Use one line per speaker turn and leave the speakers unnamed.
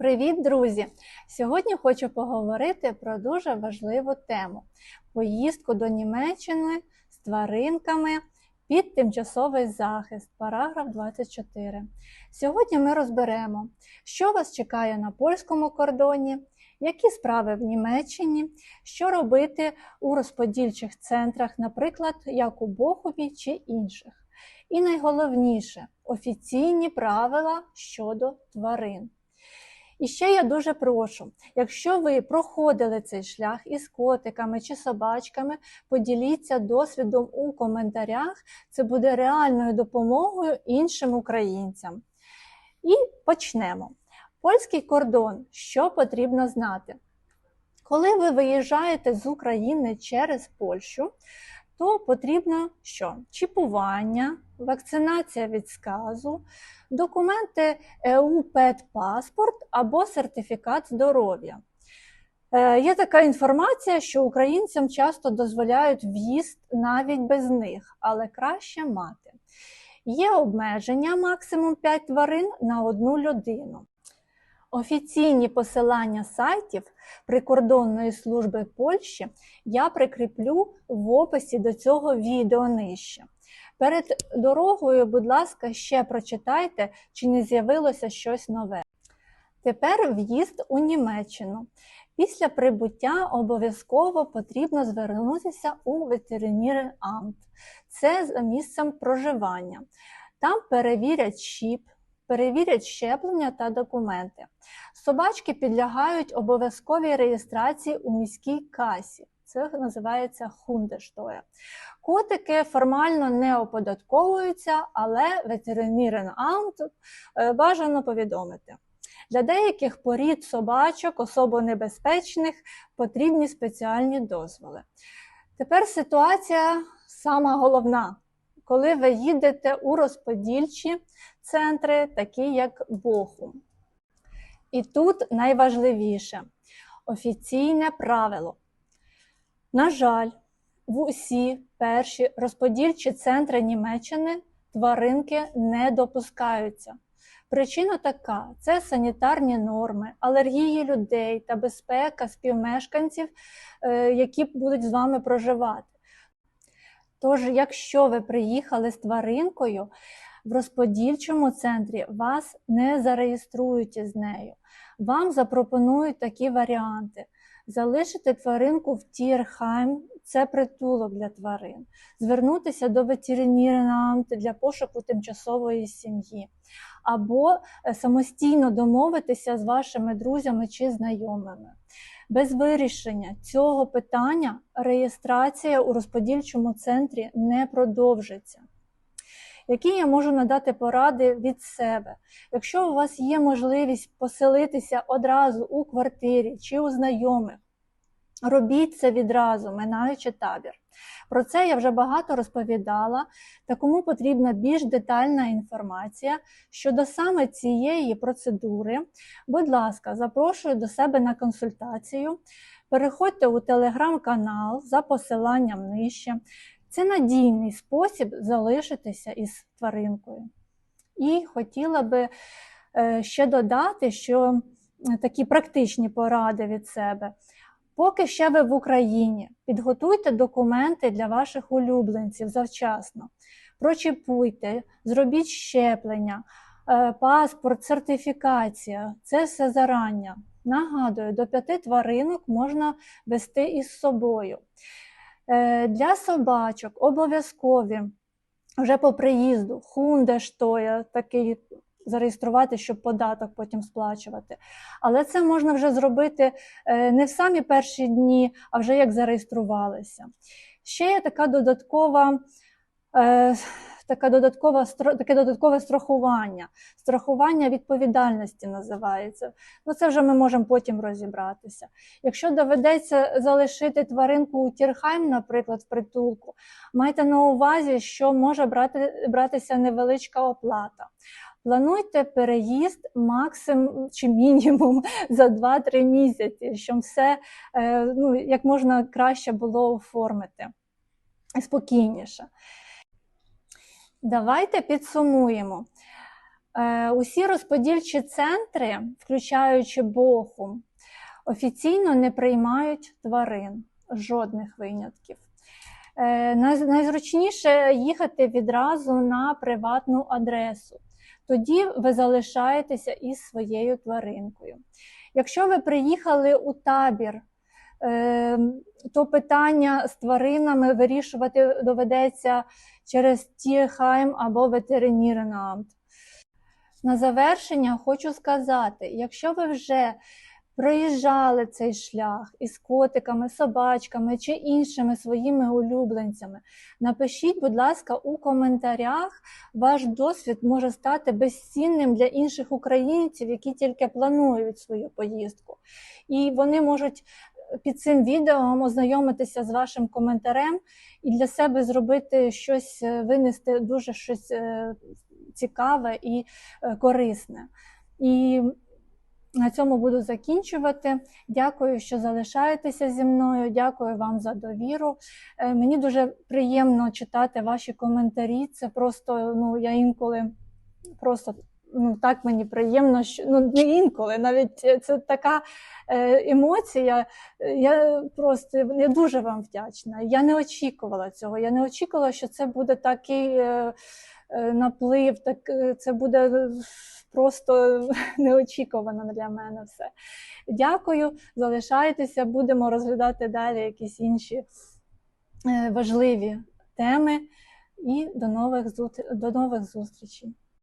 Привіт, друзі! Сьогодні хочу поговорити про дуже важливу тему поїздку до Німеччини з тваринками під тимчасовий захист, параграф 24. Сьогодні ми розберемо, що вас чекає на польському кордоні, які справи в Німеччині, що робити у розподільчих центрах, наприклад, як у Бохові чи інших. І найголовніше офіційні правила щодо тварин. І ще я дуже прошу, якщо ви проходили цей шлях із котиками чи собачками, поділіться досвідом у коментарях. Це буде реальною допомогою іншим українцям. І почнемо. Польський кордон. Що потрібно знати? Коли ви виїжджаєте з України через Польщу, то потрібно що? Чіпування, вакцинація від сказу, документи ЕУ паспорт або сертифікат здоров'я. Е, Є така інформація, що українцям часто дозволяють в'їзд навіть без них, але краще мати. Є обмеження максимум 5 тварин на одну людину. Офіційні посилання сайтів прикордонної служби Польщі я прикріплю в описі до цього відео нижче. Перед дорогою, будь ласка, ще прочитайте, чи не з'явилося щось нове. Тепер в'їзд у Німеччину. Після прибуття обов'язково потрібно звернутися у ветеринарний Це за місцем проживання. Там перевірять щіп, перевірять щеплення та документи. Собачки підлягають обов'язковій реєстрації у міській касі. Це називається хундештоя. Котики формально не оподатковуються, але ветеринарний амт е, бажано повідомити. Для деяких порід собачок, особо небезпечних, потрібні спеціальні дозволи. Тепер ситуація сама головна, коли ви їдете у розподільчі центри, такі як Бохум. І тут найважливіше офіційне правило. На жаль, в усі перші розподільчі центри Німеччини тваринки не допускаються. Причина така: це санітарні норми, алергії людей та безпека співмешканців, е, які будуть з вами проживати. Тож, якщо ви приїхали з тваринкою в розподільчому центрі, вас не зареєструють із нею. Вам запропонують такі варіанти: залишити тваринку в Тірхайм, це притулок для тварин, звернутися до ветеринарного для пошуку тимчасової сім'ї, або е, самостійно домовитися з вашими друзями чи знайомими. Без вирішення цього питання реєстрація у розподільчому центрі не продовжиться. Які я можу надати поради від себе? Якщо у вас є можливість поселитися одразу у квартирі чи у знайомих, робіть це відразу, минаючи табір. Про це я вже багато розповідала, та кому потрібна більш детальна інформація щодо саме цієї процедури, будь ласка, запрошую до себе на консультацію. Переходьте у телеграм-канал за посиланням нижче. Це надійний спосіб залишитися із тваринкою. І хотіла би е, ще додати, що такі практичні поради від себе. Поки ще ви в Україні, підготуйте документи для ваших улюбленців завчасно. Прочіпуйте, зробіть щеплення, е, паспорт, сертифікація це все зарання. Нагадую, до п'яти тваринок можна вести із собою. Е, для собачок обов'язкові вже по приїзду хундештоя, такий зареєструвати, щоб податок потім сплачувати. Але це можна вже зробити е, не в самі перші дні, а вже як зареєструвалися. Ще є така додаткова. Така додаткова, таке додаткове страхування. Страхування відповідальності називається. Ну це вже ми можемо потім розібратися. Якщо доведеться залишити тваринку у Тірхайм, наприклад, в притулку, майте на увазі, що може брати, братися невеличка оплата. Плануйте переїзд максимум чи мінімум за 2-3 місяці, щоб все е, ну, як можна краще було оформити спокійніше. Давайте підсумуємо. Е, Усі розподільчі центри, включаючи Бохум, офіційно не приймають тварин, жодних винятків. Е, Найзручніше їхати відразу на приватну адресу. Тоді ви залишаєтеся із своєю тваринкою. Якщо ви приїхали у табір, е, то питання з тваринами вирішувати доведеться через Тірхайм або ветеринірнамт. На завершення хочу сказати: якщо ви вже проїжджали цей шлях із котиками, собачками чи іншими своїми улюбленцями, напишіть, будь ласка, у коментарях. Ваш досвід може стати безцінним для інших українців, які тільки планують свою поїздку. І вони можуть під цим відео ознайомитися з вашим коментарем і для себе зробити щось, е, винести дуже щось е, цікаве і е, корисне. І на цьому буду закінчувати. Дякую, що залишаєтеся зі мною. Дякую вам за довіру. Мені дуже приємно читати ваші коментарі. Це просто ну я інколи просто. Ну, так мені приємно, що ну не інколи, навіть е, це така е, емоція. Я просто я дуже вам вдячна. Я не очікувала цього. Я не очікувала, що це буде такий е, наплив, так це буде просто неочікувано для мене все. Дякую, залишайтеся, будемо розглядати далі якісь інші важливі теми. І до нових, до нових зустрічей.